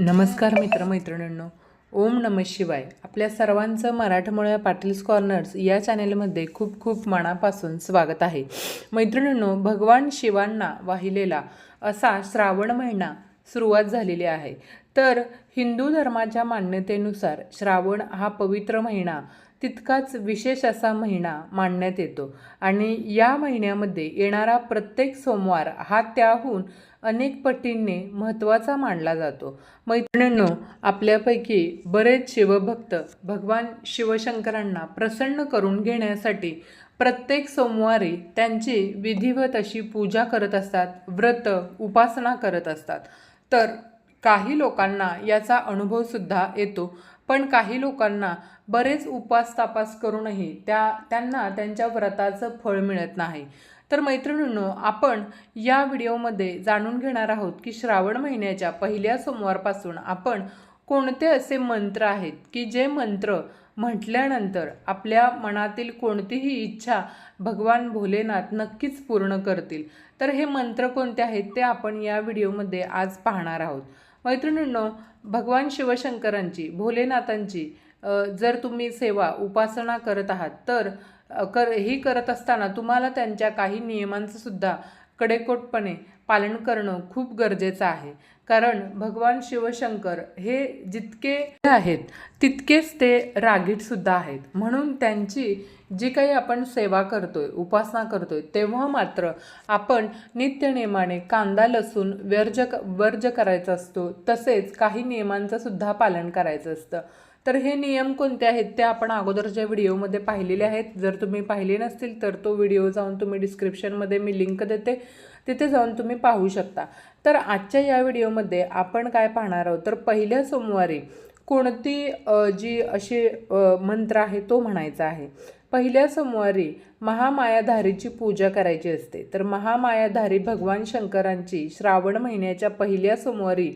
नमस्कार मित्रमैत्रिणींनो. ओम नम शिवाय. आपल्या सर्वांचं मराठमोळ्या पाटील्स कॉर्नर्स या चॅनेलमध्ये खूप खूप मनापासून स्वागत आहे. मैत्रिणींनो भगवान शिवांना वाहिलेला असा श्रावण महिना सुरुवात झालेली आहे. तर हिंदू धर्माच्या मान्यतेनुसार श्रावण हा पवित्र महिना तितकाच विशेष असा महिना मानण्यात येतो. आणि या महिन्यामध्ये येणारा प्रत्येक सोमवार हा त्याहून अनेक पटींनी महत्त्वाचा मानला जातो. मैत्रिणींनो आपल्यापैकी बरेच शिवभक्त भगवान शिवशंकरांना प्रसन्न करून घेण्यासाठी प्रत्येक सोमवारी त्यांची विधिवत अशी पूजा करत असतात व्रत उपासना करत असतात. तर काही लोकांना याचा अनुभवसुद्धा येतो. पण काही लोकांना बरेच उपास तापास करूनही त्या त्यांना त्यांच्या व्रताचं फळ मिळत नाही. तर मैत्रिणींनो आपण या व्हिडिओमध्ये जाणून घेणार आहोत की श्रावण महिन्याच्या पहिल्या सोमवारपासून आपण कोणते असे मंत्र आहेत की जे मंत्र म्हटल्यानंतर आपल्या मनातील कोणतीही इच्छा भगवान भोलेनाथ नक्कीच पूर्ण करतील. तर हे मंत्र कोणते आहेत ते आपण या व्हिडिओमध्ये आज पाहणार आहोत. मैत्रिणींनो भगवान शिवशंकरांची भोलेनाथांची जर तुम्ही सेवा उपासना करत आहात तर कर ही करत असताना तुम्हाला त्यांच्या काही नियमांचं सुद्धा कडेकोटपणे पालन करणं खूप गरजेचं आहे. कारण भगवान शिवशंकर हे जितके आहेत तितकेच ते रागीट सुद्धा आहेत. म्हणून त्यांची जी काही आपण सेवा करतोय उपासना करतोय तेव्हा मात्र आपण नित्यनियमाने कांदा लसूण वर्ज वर्ज करायचा असतो तसेच काही नियमांचं सुद्धा पालन करायचं असतं. तर हे नियम कोणते आहेत ते आपण अगोदरच्या व्हिडिओमध्ये पाहिलेले आहेत. जर तुम्ही पाहिले नसतील तर तो व्हिडिओ जाऊन तुम्ही डिस्क्रिप्शनमध्ये मी लिंक देते. तिथे जाऊन तुम्ही पाहू शकता. तर आजच्या या व्हिडिओमध्ये आपण काय पाहणार आहोत? तर पहिल्या सोमवारी कोणती जी अशी मंत्र आहे तो म्हणायचा आहे. पहिल्या सोमवारी महामायाधारीची पूजा करायची असते. तर महामायाधारी भगवान शंकरांची श्रावण महिन्याच्या पहिल्या सोमवारी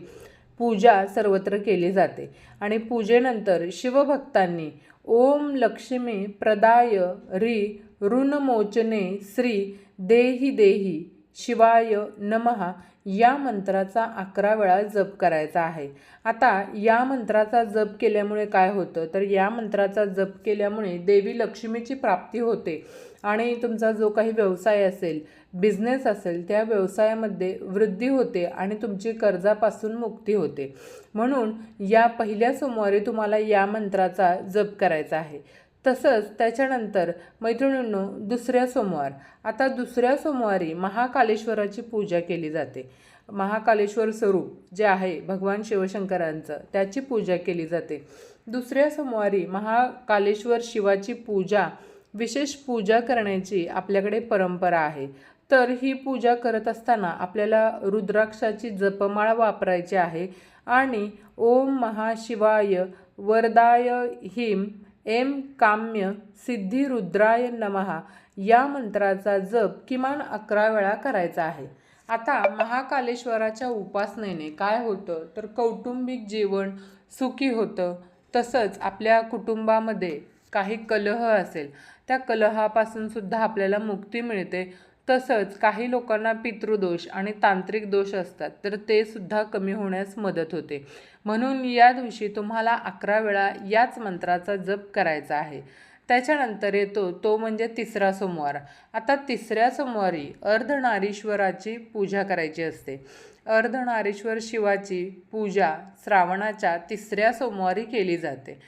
पूजा सर्वत्र केली जाते. आणि पूजेनंतर शिवभक्तांनी ओम लक्ष्मी प्रदाय री ऋणमोचने श्री देही देही शिवाय नमहा या मंत्राचा अकरा वेळा जप करायचा आहे. आता या मंत्राचा जप केल्यामुळे काय होतं? तर या मंत्राचा जप केल्यामुळे देवी लक्ष्मीची प्राप्ती होते. आणि तुमचा जो काही व्यवसाय असेल बिझनेस असेल त्या व्यवसायामध्ये वृद्धी होते आणि तुमची कर्जापासून मुक्ती होते. म्हणून या पहिल्या सोमवारी तुम्हाला या मंत्राचा जप करायचा आहे. तसंच त्याच्यानंतर मैत्रिणींनो दुसऱ्या सोमवार. आता दुसऱ्या सोमवारी महाकालेश्वराची पूजा केली जाते. महाकालेश्वर स्वरूप जे आहे भगवान शिवशंकरांचं त्याची पूजा केली जाते. दुसऱ्या सोमवारी महाकालेश्वर शिवाची पूजा विशेष पूजा करण्याची आपल्याकडे परंपरा आहे. तर ही पूजा करत असताना आपल्याला रुद्राक्षाची जपमाळ वापरायची आहे आणि ओम महाशिवाय वरदाय हिम एम काम्य सिद्धी रुद्राय नमहा या मंत्राचा जप किमान अकरा वेळा करायचा आहे. आता महाकालेश्वराच्या उपासनेने काय होतं? तर कौटुंबिक जीवन सुखी होतं. तसंच आपल्या कुटुंबामध्ये काही कलह असेल त्या कलहापासून सुद्धा आपल्याला मुक्ती मिळते. तसंच काही लोकांना पितृदोष आणि तांत्रिक दोष असतात तर ते सुद्धा कमी होण्यास मदत होते. म्हणून या दिवशी तुम्हाला अकरा वेळा याच मंत्राचा जप करायचा आहे. त्याच्यानंतर येतो तो म्हणजे तिसरा सोमवार. आता तिसऱ्या सोमवारी अर्धनारीश्वराची पूजा करायची असते. अर्धनारीश्वर शिवाची पूजा श्रावणाच्या तिसऱ्या सोमवारी केली जाते.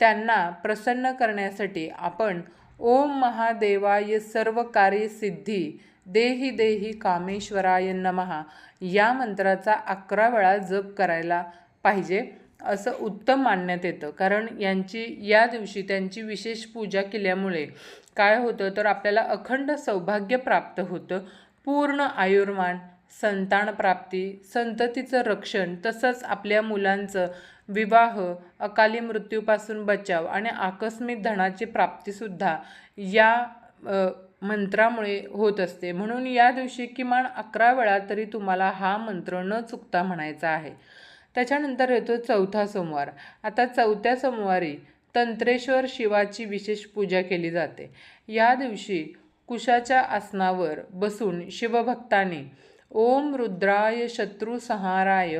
त्यांना प्रसन्न करण्यासाठी आपण ओम महादेवाय सर्व सिद्धी देही देही कामेश्वराय नमहा या मंत्राचा अकरा वेळा जप करायला पाहिजे असं उत्तम मानण्यात येतं. कारण यांची या दिवशी त्यांची विशेष पूजा केल्यामुळे काय होतं तर आपल्याला अखंड सौभाग्य प्राप्त होतं. पूर्ण आयुर्मान संतान प्राप्ती संततीचं रक्षण तसंच आपल्या मुलांचं विवाह अकाली मृत्यूपासून बचाव आणि आकस्मिक धनाची प्राप्तीसुद्धा या मंत्रामुळे होत असते. म्हणून या दिवशी किमान अकरा वेळा तरी तुम्हाला हा मंत्र न चुकता म्हणायचा आहे. त्याच्यानंतर येतो चौथा सोमवार. आता चौथ्या सोमवारी तंत्रेश्वर शिवाची विशेष पूजा केली जाते. या दिवशी कुशाच्या आसनावर बसून शिवभक्ताने ओम रुद्राय शत्रुसंहाराय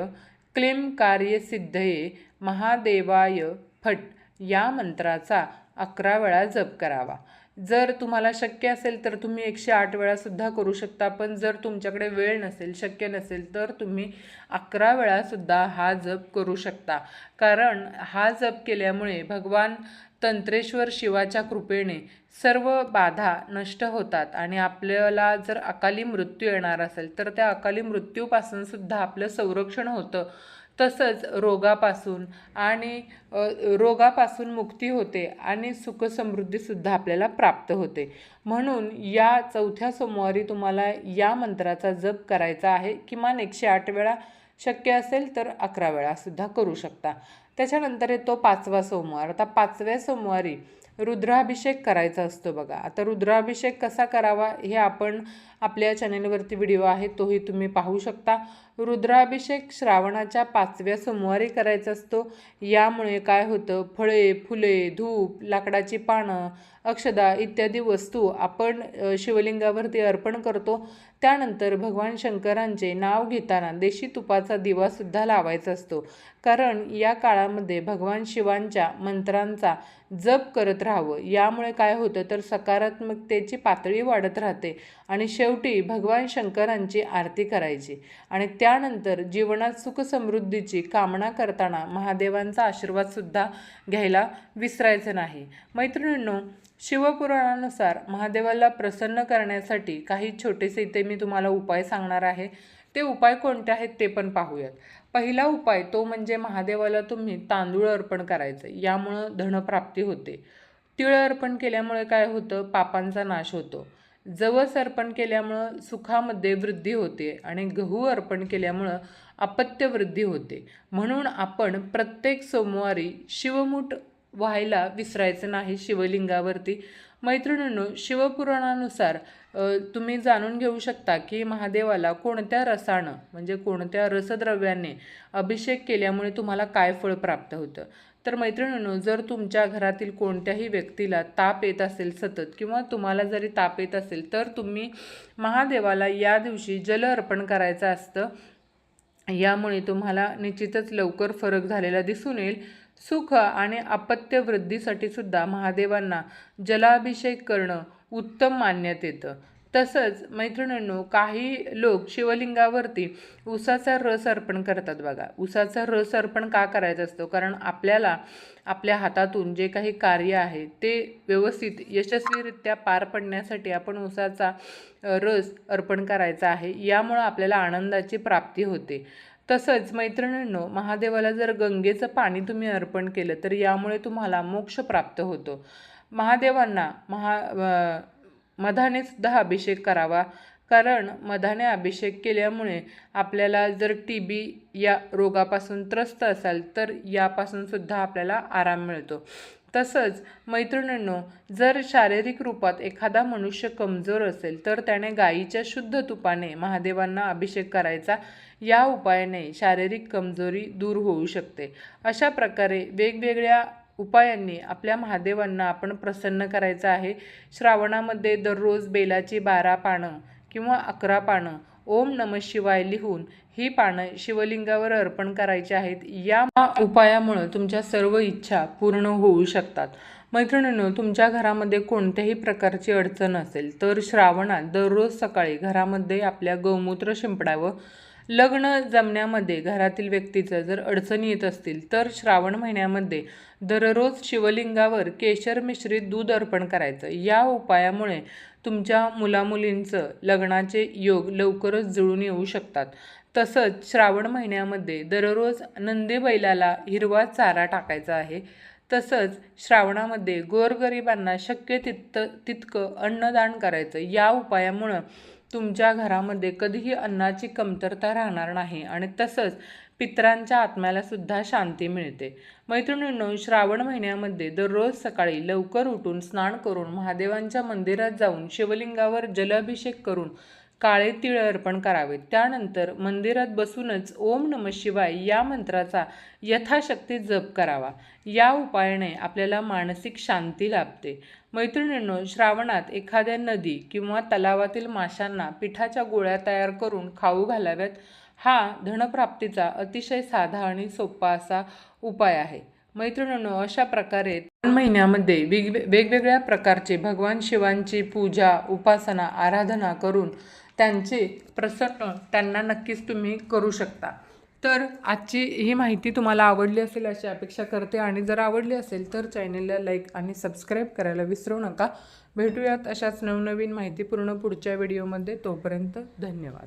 क्लीम कार्यसिद्धये महादेवाय फट या मंत्राचा अकरा वेळा जप करावा. जर तुम्हाला शक्य असेल तर तुम्ही एकशे आठ वेळासुद्धा करू शकता पण जर तुमच्याकडे वेळ नसेल शक्य नसेल तर तुम्ही अकरा वेळासुद्धा हा जप करू शकता. कारण हा जप केल्यामुळे भगवान तंत्रेश्वर शिवाच्या कृपेने सर्व बाधा नष्ट होतात आणि आपल्याला जर अकाली मृत्यू येणार असेल तर त्या अकाली मृत्यूपासूनसुद्धा आपलं संरक्षण होतं. तसंच रोगापासून आणि रोगापासून मुक्ती होते आणि सुखसमृद्धीसुद्धा आपल्याला प्राप्त होते. म्हणून या चौथ्या सोमवारी तुम्हाला या मंत्राचा जप करायचा आहे. किमान एकशे आठ वेळा शक्य असेल तर अकरा वेळासुद्धा करू शकता. त्याच्यानंतर येतो पाचवा सोमवार. आता पाचव्या सोमवारी रुद्राभिषेक करायचा असतो बघा. आता रुद्राभिषेक कसा करावा हे आपण आपल्या चॅनेलवरती व्हिडिओ आहे तोही तुम्ही पाहू शकता. रुद्राभिषेक श्रावणाच्या पाचव्या सोमवारी करायचा असतो. यामुळे काय होतं? फळे फुले धूप लाकडाची पानं अक्षदा इत्यादी वस्तू आपण शिवलिंगावरती अर्पण करतो. त्यानंतर भगवान शंकरांचे नाव घेताना देशी तुपाचा दिवासुद्धा लावायचा असतो. कारण या काळामध्ये भगवान शिवांच्या मंत्रांचा जप करत राहावं. यामुळे काय होतं तर सकारात्मकतेची पातळी वाढत राहते. आणि शेवटी भगवान शंकरांची आरती करायची. आणि त्यानंतर जीवनात सुखसमृद्धीची कामना करताना महादेवांचा आशीर्वादसुद्धा घ्यायला विसरायचं नाही. मैत्रिणींनो शिवपुराणानुसार महादेवाला प्रसन्न करण्यासाठी काही छोटेसे इथे मी तुम्हाला उपाय सांगणार आहे. ते उपाय कोणते आहेत ते पण पाहूयात. पहिला उपाय तो म्हणजे महादेवाला तुम्ही तांदूळ अर्पण करायचं. यामुळं धनप्राप्ती होते. तिळ अर्पण केल्यामुळे काय होतं? पापांचा नाश होतो. जवस अर्पण केल्यामुळं सुखामध्ये वृद्धी होते आणि गहू अर्पण केल्यामुळं अपत्यवृद्धी होते. म्हणून आपण प्रत्येक सोमवारी शिवमूठ व्हायला विसरायचं नाही शिवलिंगावरती. मैत्रिणींनो शिवपुराणानुसार तुम्ही जाणून घेऊ शकता की महादेवाला कोणत्या रसानं म्हणजे कोणत्या रसद्रव्याने अभिषेक केल्यामुळे तुम्हाला काय फळ प्राप्त होतं? तर मैत्रिणींनो जर तुमच्या घरातील कोणत्याही व्यक्तीला ताप येत असेल सतत किंवा तुम्हाला जरी ताप येत असेल तर तुम्ही महादेवाला या दिवशी जल अर्पण करायचं असतं. यामुळे तुम्हाला निश्चितच लवकर फरक झालेला दिसून येईल. सुख आणि अपत्य वृद्धीसाठी सुद्धा महादेवांना जलाभिषेक करणं उत्तम मानण्यात येतं तसंच मैत्रिणींनो काही लोक शिवलिंगावरती उसाचा रस अर्पण करतात बघा. उसाचा रस अर्पण का करायचा असतो? कारण आपल्याला आपल्या हातातून जे काही कार्य आहे ते व्यवस्थित यशस्वीरित्या पार पडण्यासाठी आपण उसाचा रस अर्पण करायचा आहे. यामुळं आपल्याला आनंदाची प्राप्ती होते. तसंच मैत्रिणींनो महादेवाला जर गंगेचं पाणी तुम्ही अर्पण केलं तर यामुळे तुम्हाला मोक्ष प्राप्त होतो. महादेवांना महा मधाने सुद्धा अभिषेक करावा. कारण मधाने अभिषेक केल्यामुळे आपल्याला जर टी बी या रोगापासून त्रस्त असाल तर यापासून सुद्धा आपल्याला आराम मिळतो. तसंच मैत्रिणींनो जर शारीरिक रूपात एखादा मनुष्य कमजोर असेल तर त्याने गाईच्या शुद्ध तुपाने महादेवांना अभिषेक करायचा. या उपायाने शारीरिक कमजोरी दूर होऊ शकते. अशा प्रकारे वेगवेगळ्या उपायांनी आपल्या महादेवांना आपण प्रसन्न करायचं आहे. श्रावणामध्ये दररोज बेलाची बारा पानं किंवा अकरा पानं ओम नम शिवाय लिहून ही पानं शिवलिंगावर अर्पण करायची आहेत. या उपायामुळं तुमच्या सर्व इच्छा पूर्ण होऊ शकतात. मैत्रिणींनो तुमच्या घरामध्ये कोणत्याही प्रकारची अडचण असेल तर श्रावणात दररोज सकाळी घरामध्ये आपल्या गौमूत्र शिंपडावं. लग्न जमण्यामध्ये घरातील व्यक्तीचं जर अडचणी येत असतील तर श्रावण महिन्यामध्ये दररोज शिवलिंगावर केशर मिश्रित दूध अर्पण करायचं. या उपायामुळे तुमच्या मुलामुलींचं लग्नाचे योग लवकरच जुळून येऊ शकतात. तसंच श्रावण महिन्यामध्ये दररोज नंदी बैलाला हिरवा चारा टाकायचा आहे. तसंच श्रावणामध्ये गोरगरिबांना शक्य तितकं तितकं अन्नदान करायचं. या उपायामुळं तुमच्या घरामध्ये कधीही अन्नाची कमतरता राहणार नाही आणि तसंच पितरांच्या आत्म्याला सुद्धा शांती मिळते. मैत्रिणींनो श्रावण महिन्यामध्ये दररोज सकाळी लवकर उठून स्नान करून महादेवांच्या मंदिरात जाऊन शिवलिंगावर जलाभिषेक करून काळे तिळ अर्पण करावेत. त्यानंतर मंदिरात बसूनच ओम नम शिवाय या मंत्राचा यथाशक्ती जप करावा. या उपायाने आपल्याला मानसिक शांती लाभते. मैत्रिणींनो श्रावणात एखाद्या नदी किंवा तलावातील माशांना पिठाच्या गोळ्या तयार करून खाऊ घालाव्यात. हा धनप्राप्तीचा अतिशय साधा आणि सोपा असा उपाय आहे. मैत्रिणींनो अशा प्रकारे महिन्यामध्ये वेग वेगवेगळ्या प्रकारचे भगवान शिवांची पूजा उपासना आराधना करून त्यांचे प्रसन्न त्यांना नक्कीच तुम्ही करू शकता. तर आजची ही माहिती तुम्हाला आवडली असेल अशी अपेक्षा करते आणि जर आवडली असेल तर चॅनेलला लाईक आणि सबस्क्राईब करायला विसरू नका. भेटूयात अशाच नवनवीन माहितीपूर्ण पुढच्या व्हिडिओमध्ये. तोपर्यंत धन्यवाद.